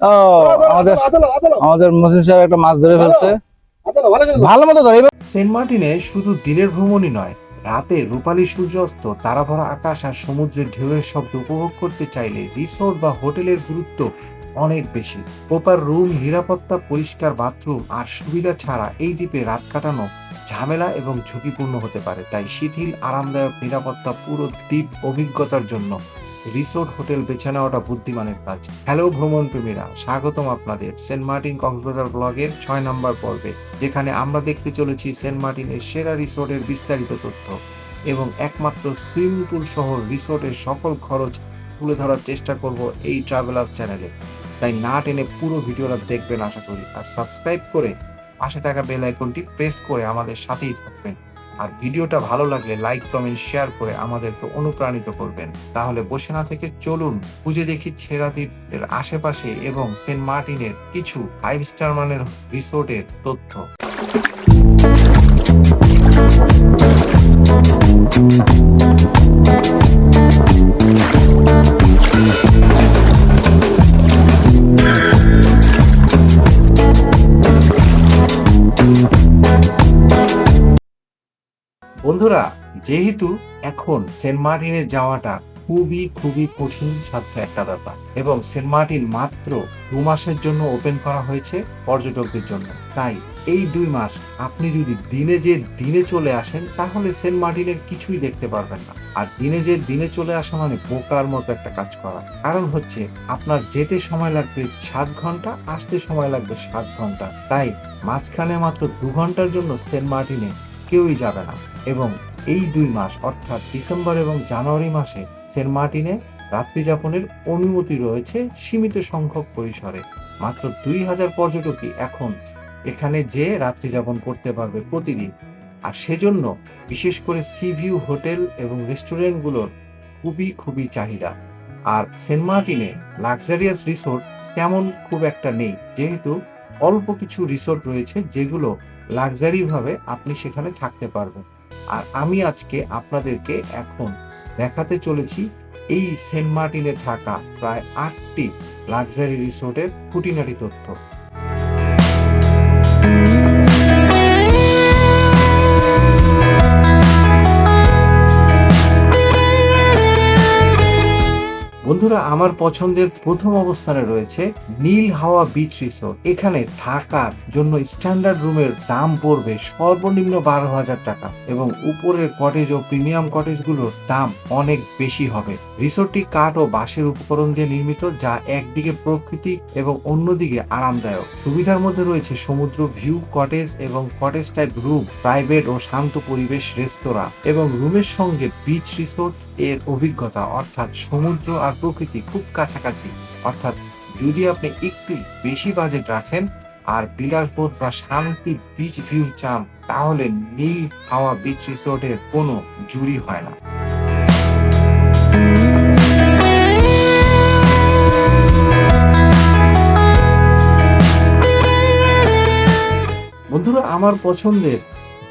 ও আমাদের আমাদের মসজিদ সাহেব একটা মাছ ধরে ফেলছে। ভালো মতো ধরে সেন্ট মার্টিনে শুধু দিনের ভ্রমণই নয় রাতে রূপালী সূর্যাস্ত তারাভরা আকাশ আর সমুদ্রের ঢেউয়ের শব্দ উপভোগ করতে চাইলে রিসোর্ট বা হোটেলের গুরুত্ব অনেক বেশি। প্রপার রুম নিরাপত্তা পরিষ্কার বাথরুম আর সুবিধা ছাড়া এই দ্বীপে রাত কাটানো ঝামেলা এবং ঝুঁকিপূর্ণ হতে পারে। তাই শিথিল আরামদায়ক নিরাপত্তা পুরো দ্বীপ অভিজ্ঞতার জন্য রিসোর্ট, হোটেল বেছে নেওয়াটা বুদ্ধিমানের কাজ। হ্যালো ভ্রমণ প্রেমীরা, স্বাগতম আপনাদের সেন্ট মার্টিন কক্সবাজার ব্লগের ছয় নম্বর পর্বে, যেখানে আমরা দেখতে চলেছি সেন্ট মার্টিনের সেরা রিসোর্টের বিস্তারিত তথ্য এবং একমাত্র সুইমিং পুল সহ রিসোর্টের সকল খরচ তুলে ধরার চেষ্টা করব এই ট্রাভেলার্স চ্যানেলে তাই না টেনে পুরো ভিডিওটা দেখবেন আশা করি। আর সাবস্ক্রাইব করে পাশে থাকা বেল আইকনটি প্রেস করে আমাদের সাথেই থাকবেন। আর ভিডিওটা ভালো লাগলে লাইক কমেন্ট শেয়ার করে আমাদেরকে অনুপ্রাণিত করবেন। তাহলে বসে না থেকে চলুন, খুঁজে দেখি ছেড়াদ্বীপের আশেপাশে এবং সেন্ট মার্টিনের কিছু ফাইভ স্টার মানের রিসোর্টের তথ্য। বন্ধুরা, যেহেতু এখন সেন্ট মার্টিনে যাওয়াটা খুবই খুবই কঠিন, সাধ্য একটা ব্যাপার। এবং সেন্ট মার্টিন মাত্র দু মাসের জন্য ওপেন করা হয়েছে পর্যটকদের জন্য। তাই এই দুই মাস আপনি যদি দিনে যে দিনে চলে আসেন, তাহলে সেন্ট মার্টিনের কিছুই দেখতে পারবেন না। আর দিনে যে দিনে চলে আসা মানে বোকার মতো একটা কাজ করা। কারণ হচ্ছে আপনার যেতে সময় লাগবে সাত ঘণ্টা, আসতে সময় লাগবে সাত ঘণ্টা। তাই মাঝখানে মাত্র দু ঘণ্টার জন্য সেন্ট মার্টিনে কেউই যাবে না। এবং এই দুই মাস, অর্থাৎ ডিসেম্বর এবং জানুয়ারি মাসে সেন্ট মার্টিনে রাত্রি যাপনের অনুমতি রয়েছে সীমিত সংখ্যক পরিসরে। মাত্র দুই হাজার পর্যটকই এখন এখানে যে রাত্রি যাপন করতে পারবে প্রতিদিন। আর সেজন্য বিশেষ করে সি ভিউ হোটেল এবং রেস্টুরেন্টগুলোর খুবই খুবই চাহিদা। আর সেন্ট মার্টিনে লাক্সারিয়াস রিসোর্ট তেমন খুব একটা নেই, যেহেতু অল্প কিছু রিসোর্ট রয়েছে যেগুলো লাক্সারি ভাবে আপনি সেখানে থাকতে পারবেন। আর আমি আজকে আপনাদেরকে এখন দেখাতে চলেছি এই সেন্ট মার্টিনে থাকা প্রায় আটটি লাক্সারি রিসোর্টের খুঁটিনাটি তথ্য। বন্ধুরা, আমার পছন্দের প্রথম অবস্থানে রয়েছে নীল হাওয়া বিচ রিসোর্ট এখানে থাকার জন্য স্ট্যান্ডার্ড রুমের দাম পড়বে সর্বনিম্ন বারো হাজার টাকা এবং উপরের কটেজ ও প্রিমিয়াম কটেজগুলোর দাম অনেক বেশি হবে। রিসোর্টটি কাঠ ও বাঁশের উপকরণ দিয়ে নির্মিত, যা একদিকে প্রকৃতি এবং অন্যদিকে আরামদায়ক। সুবিধার মধ্যে রয়েছে সমুদ্র ভিউ কটেজ এবং কটেজ টাইপ রুম প্রাইভেট ও শান্ত পরিবেশ রেস্তোরাঁ এবং রুমের সঙ্গে বিচ রিসোর্ট এর অভিজ্ঞতা, অর্থাৎ সমুদ্র আর প্রকৃতি খুব কাছাকাছি। অর্থাৎ যদি আপনি একটু বেশি বাজেট রাখেন আর বিলাসবোধ বা শান্তি বিচ ভিউ চান, তাহলে নীল হাওয়া বিচ রিসোর্টের কোনো জুড়ি হয় না। বন্ধুরা, আমার পছন্দের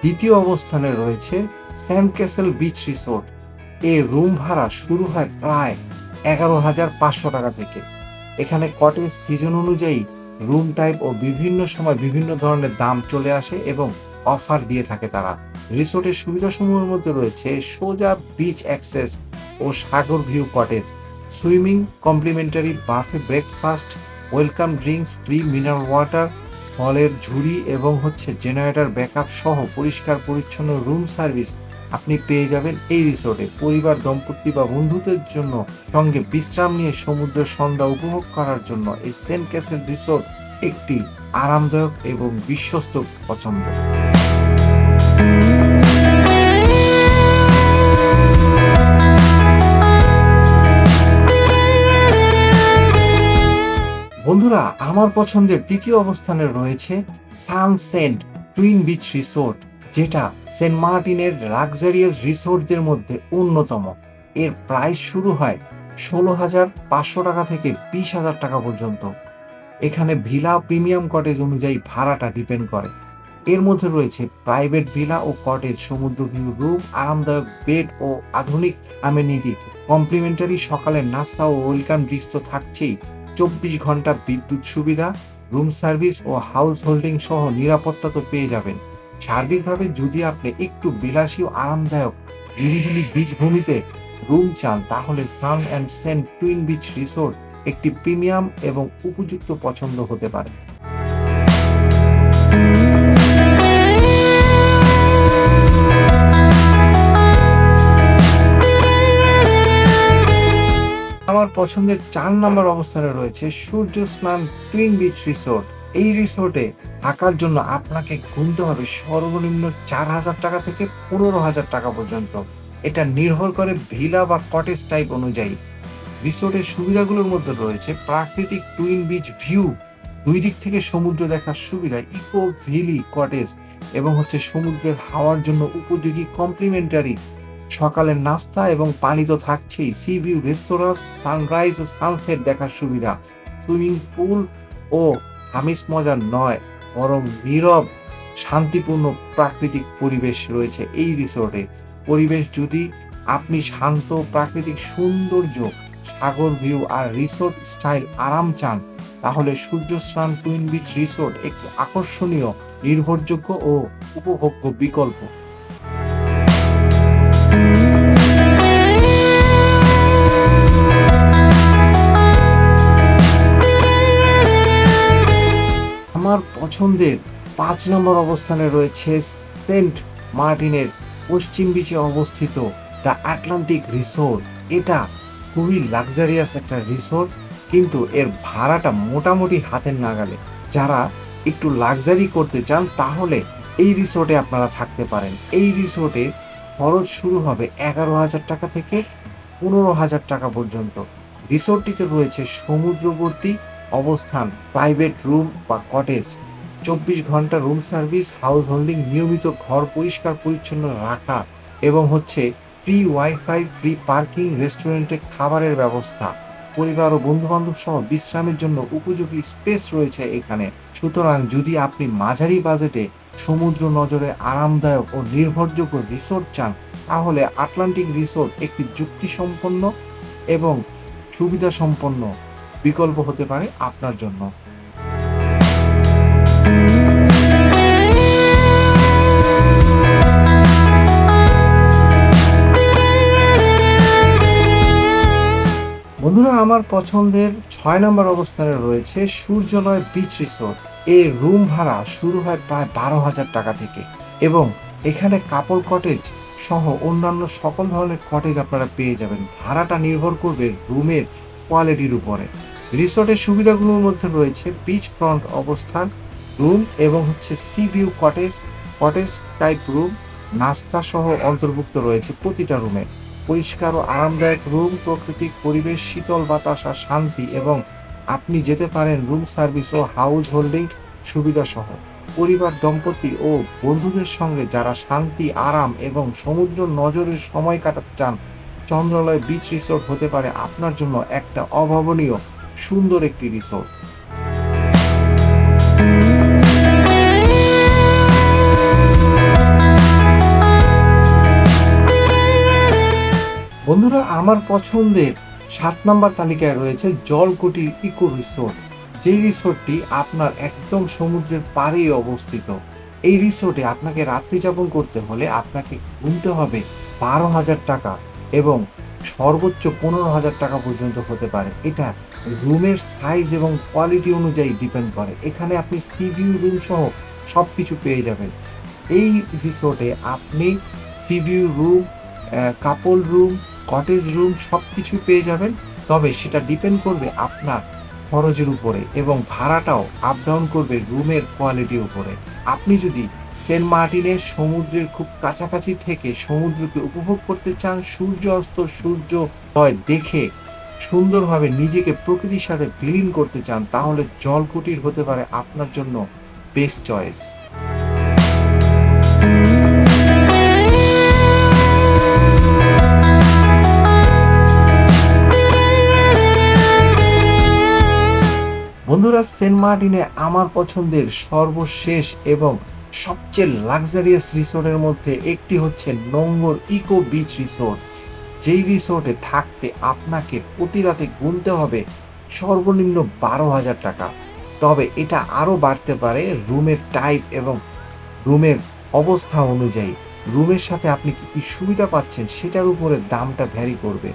দ্বিতীয় অবস্থানে রয়েছে স্যান্ড ক্যাসেল বিচ রিসোর্ট এর রুম ভাড়া শুরু হয় প্রায় এগারো হাজার পাঁচশো টাকা থেকে। এখানে কটেজ সিজন অনুযায়ী রুম টাইপ ও বিভিন্ন সময় বিভিন্ন ধরনের দাম চলে আসে এবং অফার দিয়ে থাকে তারা। রিসোর্টের সুবিধাসমূহের মধ্যে রয়েছে সোজা বিচ অ্যাক্সেস ও সাগর view cottage swimming complimentary buffet breakfast welcome drinks free mineral water ফলের ঝুড়ি এবং হচ্ছে জেনারেটর ব্যাকআপ সহ পরিষ্কার পরিচ্ছন্ন রুম সার্ভিস আপনি পেয়ে যাবেন এই রিসোর্টে পরিবার, দম্পতি বা বন্ধুদের জন্য সঙ্গে বিশ্রাম নিয়ে সমুদ্রের সন্ধ্যা উপভোগ করার জন্য এই সেন্ট ক্যাসেল রিসোর্ট একটি আরামদায়ক এবং বিশ্বস্ত পছন্দ। বন্ধুরা, আমার পছন্দের তৃতীয় অবস্থানে রয়েছে সানসেন্ট টুইন বিচ রিসোর্ট যেটা সেন্ট মার্টিনের লাক্সারিয়াস রিসোর্টদের মধ্যে অন্যতম। এর প্রাইস শুরু হয় ষোলো হাজার পাঁচশো টাকা থেকে বিশ হাজার টাকা পর্যন্ত। এখানে ভিলা প্রিমিয়াম কটেজ অনুযায়ী ভাড়াটা ডিপেন্ড করে। এর মধ্যে রয়েছে প্রাইভেট ভিলা ও কটেজ, সমুদ্র ভিউ রুম, আরামদায়ক বেড ও আধুনিক আমেনিটি কমপ্লিমেন্টারি সকালের নাস্তা ও ওয়েলকাম ড্রিঙ্কস তো থাকছেই। চব্বিশ ঘণ্টা বিদ্যুৎ সুবিধা, রুম সার্ভিস ও হাউস হোল্ডিং সহ নিরাপত্তা তো পেয়ে যাবেন। সার্বিকভাবে যদি আপনি একটু বিলাসী ও আরামদায়ক নিরিবিলি বিচ ভূমিতে রুম চান, তাহলে sun and saint twin beach resort একটি প্রিমিয়াম এবং উপযুক্ত পছন্দ হতে পারে। আমার পছন্দের চার নম্বর অবস্থানে রয়েছে সূর্য স্নান টুইন বিচ রিসোর্ট এই রিসোর্টে থাকার জন্য আপনাকে গুনতে হবে সর্বনিম্ন চার হাজার টাকা থেকে পনেরো হাজার টাকা পর্যন্ত। এটা নির্ভর করে ভিলা বা কটেজ টাইপ অনুযায়ী। রিসোর্টের সুবিধাগুলোর মধ্যে রয়েছে প্রাকৃতিক টুইন বিচ ভিউ, দুই দিক থেকে সমুদ্র দেখার সুবিধা ইকো ভ্যালি কটেজ এবং হচ্ছে সমুদ্রের হাওয়ার জন্য উপযোগী কমপ্লিমেন্টারি সকালের নাস্তা এবং পানি তো থাকছেই সি ভিউ রেস্তোরাঁ সানরাইজ ও সানসেট দেখার সুবিধা। সুইমিং পুল ও হামিস মজার নয়, বরং নীরব, শান্তিপূর্ণ প্রাকৃতিক পরিবেশ রয়েছে এই রিসোর্টে পরিবেশ যদি আপনি শান্ত, প্রাকৃতিক সৌন্দর্য, সাগর ভিউ আর রিসোর্ট স্টাইল আরাম চান, তাহলে সূর্য স্নান টুইন বিচ রিসোর্ট একটি আকর্ষণীয়, নির্ভরযোগ্য ও উপভোগ্য বিকল্প। পছন্দের পাঁচ নম্বর অবস্থানে রয়েছে সেন্ট মার্টিনের পশ্চিম বিচে অবস্থিত দ্য আটলান্টিক রিসোর্ট। এটা খুবই লাক্সারিয়াস একটা রিসোর্ট, কিন্তু এর ভাড়াটা মোটামুটি হাতের নাগালে। যারা একটু লাক্সারি করতে চান, তাহলে এই রিসোর্টে আপনারা থাকতে পারেন। এই রিসোর্টে খরচ শুরু হবে এগারো হাজার টাকা থেকে পনেরো হাজার টাকা পর্যন্ত। রিসোর্টটিতে রয়েছে সমুদ্রবর্তী অবস্থান, প্রাইভেট রুম বা কটেজ। চব্বিশ ঘণ্টা রুম সার্ভিস হাউস হোল্ডিং নিয়মিত ঘর পরিষ্কার পরিচ্ছন্ন রাখা এবং হচ্ছে ফ্রি ওয়াইফাই ফ্রি পার্কিং রেস্টুরেন্টে খাবারের ব্যবস্থা। পরিবার ও বন্ধু বান্ধব সহ বিশ্রামের জন্য উপযোগী স্পেস রয়েছে এখানে। সুতরাং যদি আপনি মাঝারি বাজেটে সমুদ্র নজরে আরামদায়ক ও নির্ভরযোগ্য রিসোর্ট চান, তাহলে আটলান্টিক রিসোর্ট একটি যুক্তিসম্পন্ন এবং সুবিধা সম্পন্ন বিকল্প হতে পারে আপনার জন্য। আমার পছন্দের ছয় নম্বর অবস্থানে রয়েছে সূর্যালয় বিচ রিসোর্ট এর রুম ভাড়া শুরু হয় প্রায় বারো হাজার টাকা থেকে। এবং এখানে কাপড় কটেজ সহ অন্যান্য সকল ধরনের কটেজ আপনারা পেয়ে যাবেন। ভাড়াটা নির্ভর করবে রুমের কোয়ালিটির উপরে। রিসোর্টের সুবিধাগুলোর মধ্যে রয়েছে বিচ ফ্রন্ট অবস্থান রুম এবং হচ্ছে sea view cottage cottage type room নাস্তা সহ অন্তর্ভুক্ত রয়েছে প্রতিটা রুমে পরিষ্কার ও আরামদায়ক রুম প্রাকৃতিক পরিবেশ, শীতল বাতাস আর শান্তি এবং আপনি যেতে পারেন রুম সার্ভিস ও হাউস হোল্ডিং সুবিধা সহ। পরিবার, দম্পতি ও বন্ধুদের সঙ্গে যারা শান্তি, আরাম এবং সমুদ্র নজরের সময় কাটাতে চান চন্দ্রালয় বিচ রিসোর্ট হতে পারে আপনার জন্য একটা অভাবনীয়, সুন্দর একটি রিসোর্ট বন্ধুরা, আমার পছন্দের সাত নম্বর তালিকায় রয়েছে জলকুটি ইকো রিসোর্ট। যে রিসোর্টটি আপনার একদম সমুদ্রের পাড়েই অবস্থিত। এই রিসোর্টে আপনাকে রাত্রি যাপন করতে হলে আপনাকে গুনতে হবে বারো হাজার টাকা এবং সর্বোচ্চ পনেরো হাজার টাকা পর্যন্ত হতে পারে। এটা রুমের সাইজ এবং কোয়ালিটি অনুযায়ী ডিপেন্ড করে। এখানে আপনি সি ভিউ রুম সহ সব কিছু পেয়ে যাবেন। এই রিসোর্টে আপনি sea view room couple room cottage room সব কিছু পেয়ে যাবেন, তবে সেটা ডিপেন্ড করবে আপনার খরচের উপরে এবং ভাড়াটাও আপ ডাউন করবে রুমের কোয়ালিটির উপরে। আপনি যদি সেন্ট মার্টিনের সমুদ্রের খুব কাছাকাছি থেকে সমুদ্রকে উপভোগ করতে চান, সূর্য অস্ত সূর্যোদয় দেখে সুন্দরভাবে নিজেকে প্রকৃতির সাথে বিলীন করতে চান, তাহলে জলকুটির হতে পারে আপনার জন্য বেস্ট চয়েস বন্ধুরা, সেন্ট মার্টিনে আমার পছন্দের সর্বশেষ এবং সবচেয়ে লাক্সারিয়াস রিসোর্টের মধ্যে একটি হচ্ছে নোঙ্গর ইকো বিচ রিসোর্ট। যেই রিসোর্টে থাকতে আপনাকে প্রতি রাতে গুনতে হবে সর্বনিম্ন বারো হাজার টাকা। তবে এটা আরও বাড়তে পারে রুমের টাইপ এবং রুমের অবস্থা অনুযায়ী। রুমের সাথে আপনি কি কি সুবিধা পাচ্ছেন সেটার উপরে দামটা ভ্যারি করবে।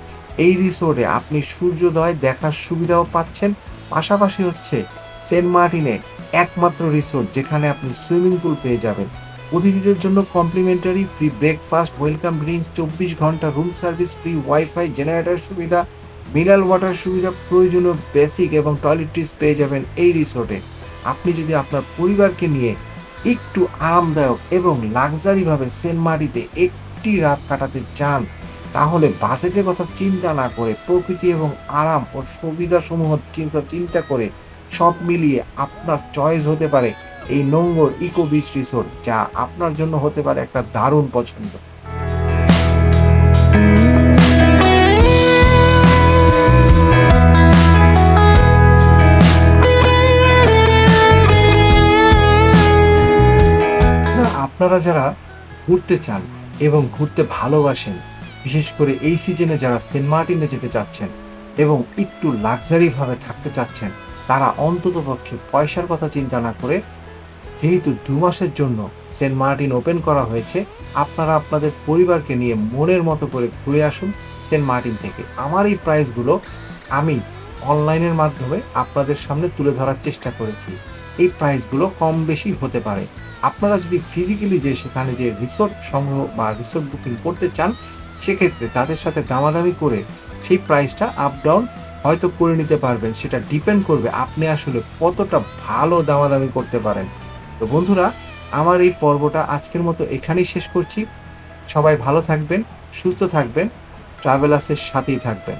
এই রিসোর্টে আপনি সূর্যোদয় দেখার সুবিধাও পাচ্ছেন পাশাপাশি হচ্ছে সেন্ট মার্টিনে একমাত্র রিসোর্ট যেখানে আপনি সুইমিং পুল পেয়ে যাবেন। অতিথিদের জন্য complimentary, free breakfast, welcome drinks, চব্বিশ ঘণ্টা room service, free wifi, generator সুবিধা, মিনারেল ওয়াটার সুবিধা, প্রয়োজনীয় বেসিক এবং টয়লেট্রিজ পেয়ে যাবেন এই রিসোর্টে। আপনি যদি আপনার পরিবারকে নিয়ে একটু আরামদায়ক এবং লাক্সারিভাবে সেন্ট মার্টিতে একটি রাত কাটাতে চান তাহলে বাজেটের কথা চিন্তা না করে প্রকৃতি এবং আরাম ও সুবিধাসমূহ চিন্তা চিন্তা করে সব মিলিয়ে আপনার চয়েস হতে পারে এই নোংর ইকো বিচ রিসোর্ট যা আপনার জন্য হতে পারে একটা দারুণ পছন্দ। আপনারা যারা ঘুরতে চান এবং ঘুরতে ভালোবাসেন বিশেষ করে এই সিজনে যারা সেন্ট মার্টিনে যেতে চাচ্ছেন এবং একটু লাক্সারি ভাবে থাকতে চাচ্ছেন, তারা অন্তত পক্ষে পয়সার কথা চিন্তা না করে যেহেতু দু মাসের জন্য সেন্ট মার্টিন ওপেন করা হয়েছে, আপনারা আপনাদের পরিবারকে নিয়ে মনের মতো করে ঘুরে আসুন সেন্ট মার্টিন থেকে। আমার এই প্রাইসগুলো আমি অনলাইনের মাধ্যমে আপনাদের সামনে তুলে ধরার চেষ্টা করেছি। এই প্রাইসগুলো কম বেশি হতে পারে। আপনারা যদি ফিজিক্যালি যে সেখানে যে রিসোর্ট সংগ্রহ বা রিসোর্ট বুকিং করতে চান সেক্ষেত্রে তাদের সাথে দামাদামি করে সেই প্রাইসটা আপ ডাউন হয়তো করে নিতে পারবেন। সেটা ডিপেন্ড করবে আপনি আসলে কতটা ভালো দামাদামি করতে পারেন। তো বন্ধুরা, আমার এই পর্বটা আজকের মতো এখানেই শেষ করছি। সবাই ভালো থাকবেন, সুস্থ থাকবেন ট্রাভেলার্সের সাথেই থাকবেন।